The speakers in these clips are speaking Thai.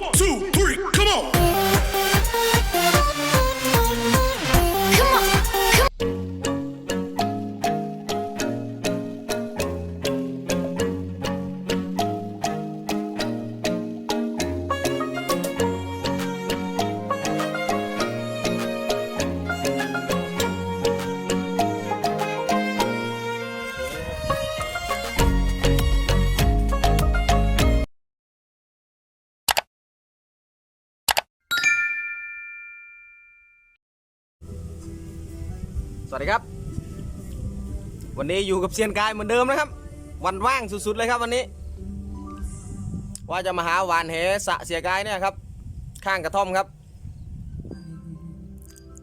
One, two, three, ดีครับ วันนี้อยู่กับเซียนกายเหมือนเดิมนะครับ วันว่างสุดๆเลยครับวันนี้ ว่าจะมาหาหวานเหสะเสียกายเนี่ยครับ ข้างกระท่อมครับ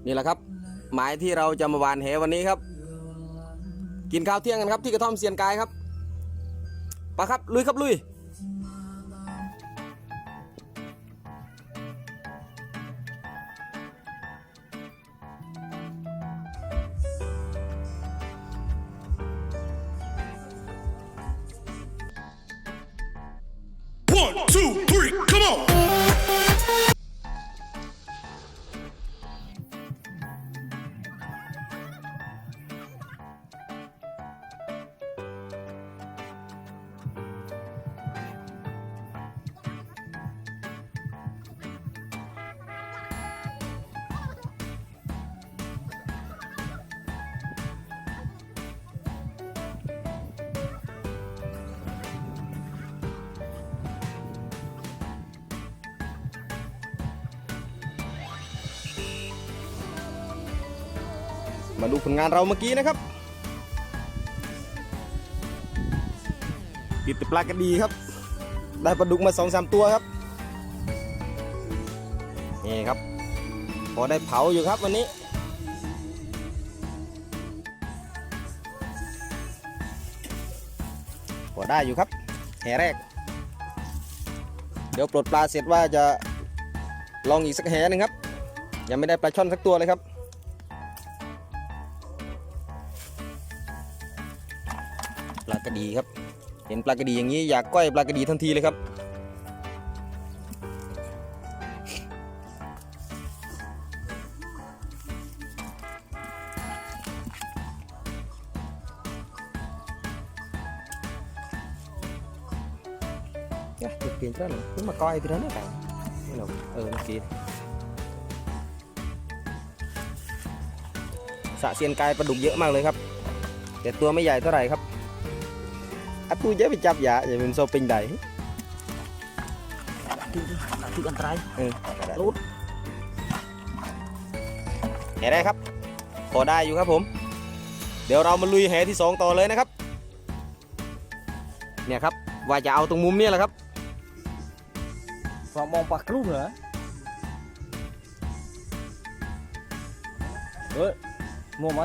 นี่แหละครับ หมายที่เราจะมาหวานเหวันนี้ครับ กินข้าวเที่ยงกันครับที่กระท่อมเซียนกายครับไปครับลุยครับลุย One, two, มาดูผลงานเราเมื่อกี้นะครับติดต่ปลากระดีครับ ได้ปลาดุกมาสองสามตัวครับ นี่ครับ พอได้เผาอยู่ครับวันนี้ พอได้อยู่ครับแห่แรก เดี๋ยวปลดปลาเสร็จว่าจะลองอีกสักแห่หนึ่งครับ ยังไม่ได้ปลาช่อนสักตัวเลยครับ ลากระดีครับ เห็นปลากระดีอย่างนี้อยากก้อยปลากระดีทันทีเลยครับ Ya, tôi kiếm cho nó. Nhưng mà coi thì nó cả. Cái nào, ờ nó kia. สระเซียนกายปลาดุกเยอะมากเลยครับ แต่ตัวไม่ใหญ่เท่าไหร่ครับ อะปูเยอะไปจับยาอย่าเป็นโซปิงใดคืออันตรายเออรูดแหได้ครับ พอได้อยู่ครับผม เดี๋ยวเรามาลุยแหที่สองต่อเลยนะครับ เนี่ยครับ ว่าจะเอาตรงมุมเนี่ยแหละครับฝากมองปากกลุ้งเหรอเฮ้ยงงไหม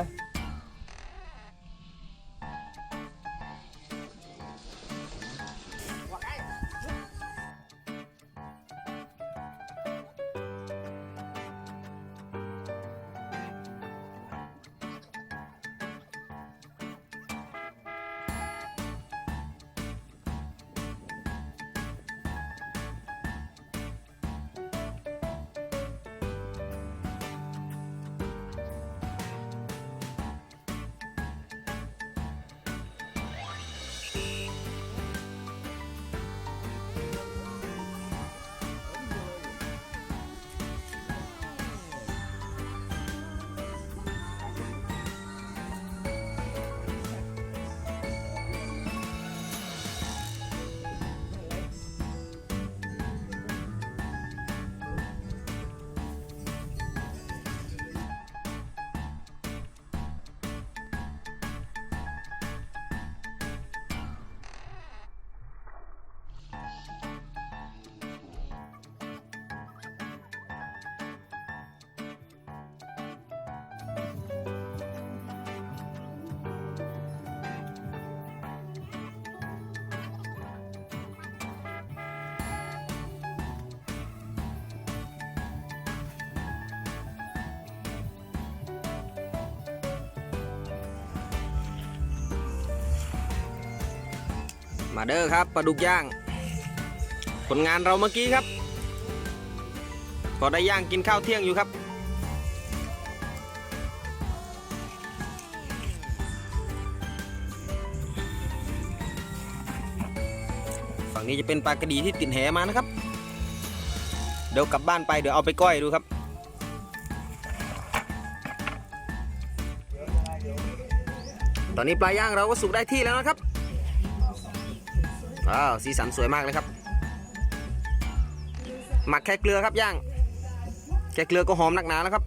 มาเด้อครับปลาดุกย่าง ผลงานเราเมื่อกี้ครับ พอได้ย่างกินข้าวเที่ยงอยู่ครับ ฝั่งนี้จะเป็นปลากระดีที่ติดแหมานะครับ เดี๋ยวกลับบ้านไปเดี๋ยวเอาไปก้อยดูครับตอนนี้ปลาย่างเราก็สุกได้ที่แล้วนะครับ ว้าวสีสันสวยมากเลยครับหมักแค่เกลือครับย่างแค่เกลือก็หอมนักหนาแล้วครับ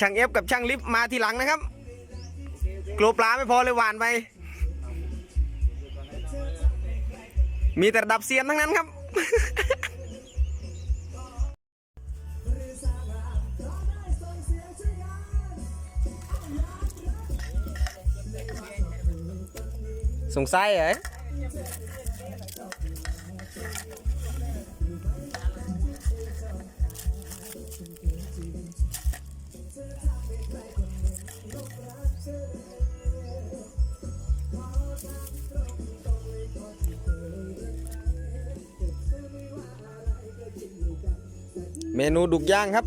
ช่างเอฟกับช่างลิฟต์มาทีหลังนะครับกลัวปลาไม่พอเลยหวานไป มีแต่ระดับเซียนทั้งนั้นครับ สงสัยเหรอเมนูดุกย่างครับ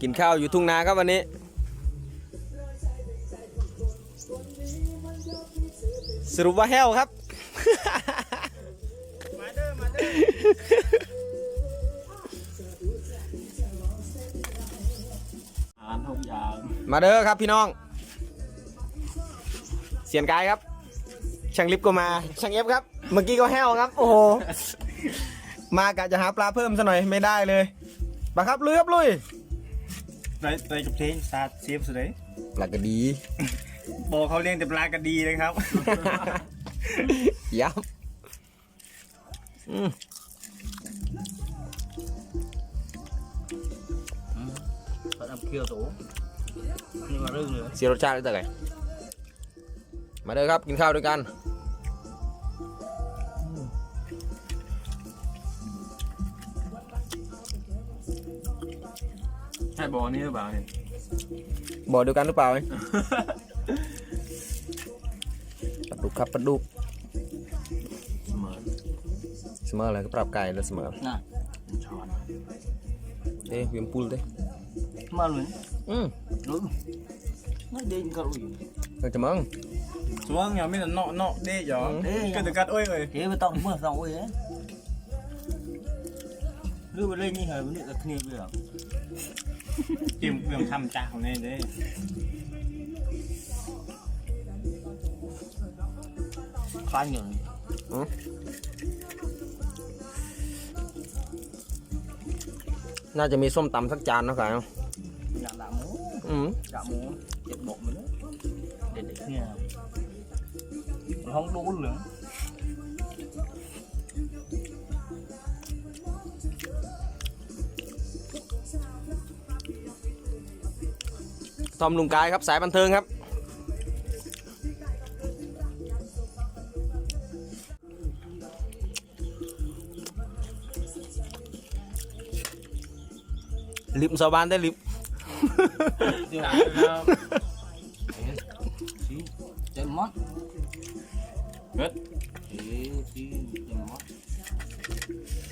กินข้าวอยู่ทุ่งนาครับวันนี้ สรุปว่าแห้วครับอ่านทุกอย่างมาเด้อครับพี่น้อง เสียนกายครับ ช่างลิฟต์ก็มา ช่างเอฟครับ เมื่อกี้ก็แห้วครับ โอ้โห มากะจะหาปลาเพิ่มซะหน่อยไม่ได้เลยปลาครับลุยครับลุยในในกับเทงซาเซฟสุดเลยปลากระดีบอกเขาเลี้ยงแต่ปลากระดีเลยครับ ยับอืมเขาทำเคี่ยวสูนี่มาเรื่องเลยเสียรสชาติได้แต่ไงมาเด้อครับกินข้าวด้วยกันใช่บอนี่หรือเปล่าเนี่ยบอกเดียวกันหรือเปล่าเอ้ยปลา ดุกครับปลาดุกเสมอเสมออะไรก็ปรับไก่แล้วเสมอน่ะช้อนเอ้ยเวียมปูลเด้มาเลยอืมรู้ไม่เด้งก็รู้อยู่เออจะมึง xuống nhà mới là nọ nọ đê gió Ừ. cái từ cắt ơi ơi เฮ้ยไม่ต้องเมื่อสองเว้ยหรือไปเล่นนี่เหรอวันนี้กับคณีไปหรอ tìm đường thăm chạc này đấy คลาน อยู่น่าจะมีส้มตำสักจานนะกายเนาะอยากด่าหมูอืมด่าหมูเจ็บบอกมันเด็กๆเนี่ยห้องดูเหลืองทอมลุงกายครับสายบันเทิงครับ จ็บมั้ง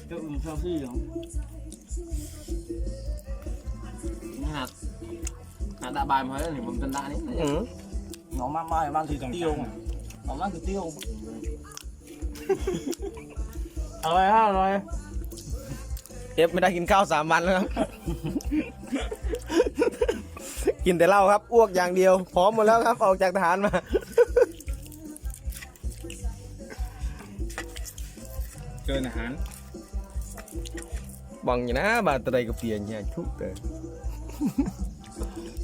เจ้าอื่นชอบสิเหรอ hạt hạt đã bài mà hết thì mình tân đã đấy อืม nó mang mai mang thì tiêu mà nó mang thì tiêu อร่อยฮะอร่อย เอฟไม่ได้กินข้าวสามวันแล้วครับ กินแต่เหล้าครับอ้วกอย่างเดียวพร้อมหมดแล้วครับ ออกจากทหารมา เกินอาหาร บังอยู่นะบาตรายกับเปียนเนี่ยทุกเตอ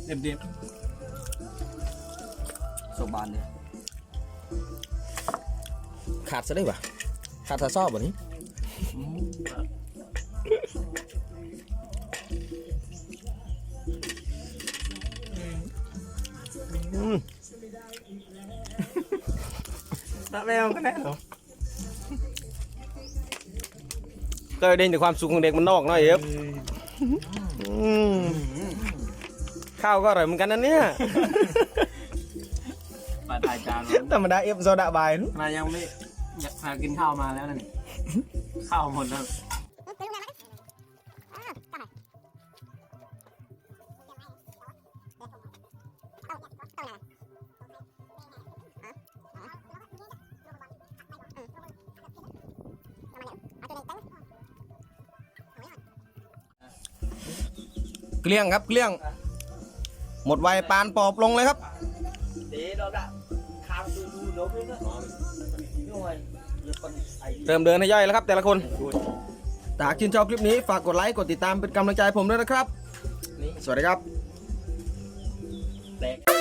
เด็บเด็บ sổ bàn đi ขาดซะได้ปะขาดซะซอบแบบนี้ อืม đã leo cái này rồi ก็ได้ถึงความสุขของเด็กมันนอกเนาะเอฟอืมข้าวก็อร่อยเหมือนกันนะเนี่ยไปมาถ่ายจานมันธรรมดาเอฟโซดาบายนู้นขนาดยังไม่อยากพากินข้าวมาแล้วนั่นข้าวหมดแล้ว เกลี้ยงครับเกลี้ยง หมดไวปานปอบลงเลยครับเริ่มเดินให้ย่อยแล้วครับ แต่ละคนถ้าหากชื่นชอบคลิปนี้ฝากกดไลค์กดติดตามเป็นกำลังใจผมด้วยนะครับ สวัสดีครับแ